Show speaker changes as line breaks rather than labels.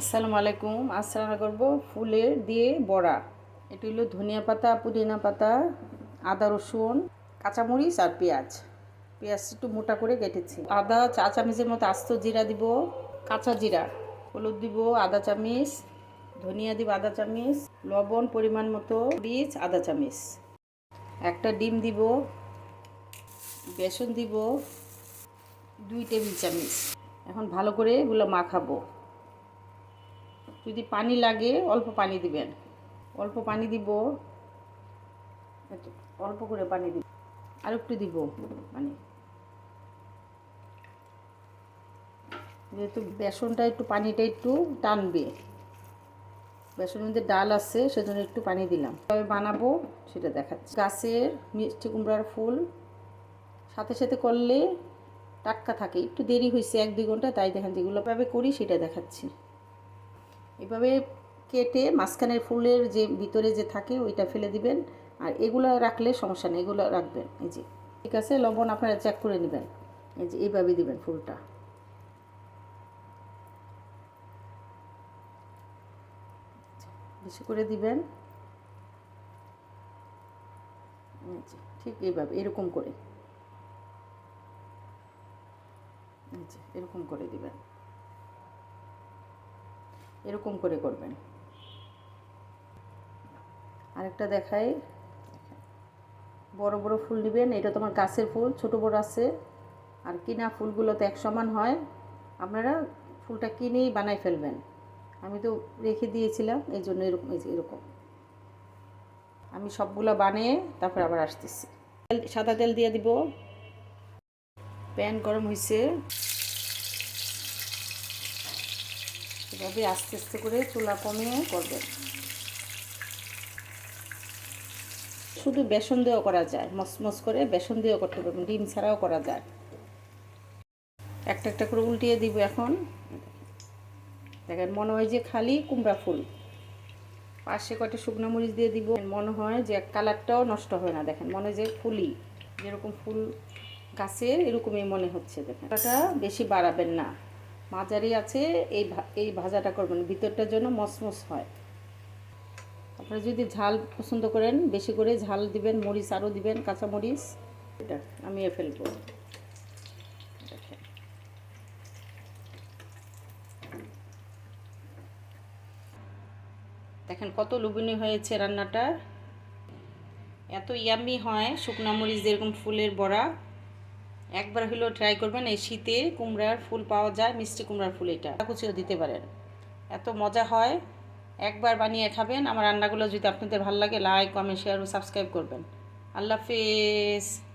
আসসালামু আলাইকুম। আজ রান্না করব ফুলের দিয়ে বড়া। এটি হলো ধনিয়া পাতা, পুদিনা পাতা, আদা, রসুন, কাঁচামরিচ আর পেঁয়াজ। পেঁয়াজ একটু মোটা করে কেটেছি। আদা চা চামচের মতো আস্ত জিরা দিব, কাঁচা জিরা, হলুদ দিব, আদা চামচ, ধনিয়া দিব আদা চামচ, লবণ পরিমাণ মতো, মরিচ, আদা চামচ। একটা ডিম দিব, বেসন দিব, দুই টেবিল চামচ। এখন ভালো করে এগুলো মাখাবো। যদি পানি লাগে, অল্প পানি দিবেন। অল্প পানি দিব, অল্প করে পানি দিব। আর একটু দিব পানি যেহেতু বেসনটা একটু, পানিটা একটু টানবে। বেসনের মধ্যে ডাল আছে, সেজন্য একটু পানি দিলাম। তবে বানাবো, সেটা দেখাচ্ছি। গাছের মিষ্টি কুমড়ার ফুল, সাথে সাথে করলে টাটকা থাকে। একটু দেরি হয়েছে, এক দুই ঘণ্টা, তাই দেখেন যেগুলোভাবে করি, সেটা দেখাচ্ছি। এভাবে কেটে মাঝখানের ফুলের যে ভিতরে যে থাকে, ওইটা ফেলে দিবেন। আর এগুলো রাখলে সমস্যা নেই, এগুলো রাখবেন। এই যে, ঠিক আছে? লবণ আপনারা চেক করে নেবেন। এই যে, এইভাবে দিবেন ফুলটা। বেশি করে দিবেন। ঠিক এইভাবে, এরকম করে। এরকম করে দিবেন। এরকম করে করবেন। আরেকটা দেখাই। বড় বড় ফুল নেবেন এটা তোমার গাছের ফুল, ছোট, বড় আছে। আর কিনা ফুলগুলো তো এক সমান হয়। আপনারা ফুলটা কিনেই বানাই ফেলবেন। আমি তো রেখে দিয়েছিলাম, এই জন্য এরকম এরকম। আমি সবগুলো বানিয়ে তারপর আবার আসতেছি। সাদা তেল দিয়ে দিব। প্যান গরম হয়েছে এভাবে আস্তে আস্তে করে চুলা কমিয়ে করবেন। শুধু বেসন দিয়েও করা যায় মসমস করে বেসন দিয়েও করতে পারবেন, ডিম ছাড়াও করা যায়। একটা একটা করে উল্টিয়ে দিব এখন। দেখেন, মনে হয় যে খালি কুমড়া ফুল। পাশে কটা শুকনো মরিচ দিয়ে দিব। মনে হয় যে কালারটাও নষ্ট হয় না, দেখেন, মনে হয় যে ফুলি। যেরকম ফুল গাছের এরকমই মনে হচ্ছে, দেখেন। বেশি বাড়াবেন না। মাঝারি আছে, এই এই ভাজাটা করবেন ভিতরটার জন্য মসমস হয়। আপনারা যদি ঝাল পছন্দ করেন, বেশি করে ঝাল দিবেন, মরিচ আরও দিবেন কাঁচা মরিচ এটা আমি এ ফেলব। দেখেন কত লুবিনি হয়েছে রান্নাটা। এত ইয়ামি হয় শুকনা মরিচ যেরকম ফুলের বড়া। একবার হলেও ট্রাই করবেন, এই শীতে কুমড়ার ফুল পাওয়া যায়, মিষ্টি কুমড়ার ফুল এটা। কুচিও দিতে পারেন। এত মজা হয়, একবার বানিয়ে খাবেন। আমার রান্নাগুলো যদি আপনাদের ভালো লাগে লাইক কমেন্ট শেয়ার ও সাবস্ক্রাইব করবেন। আল্লাহ হাফেজ।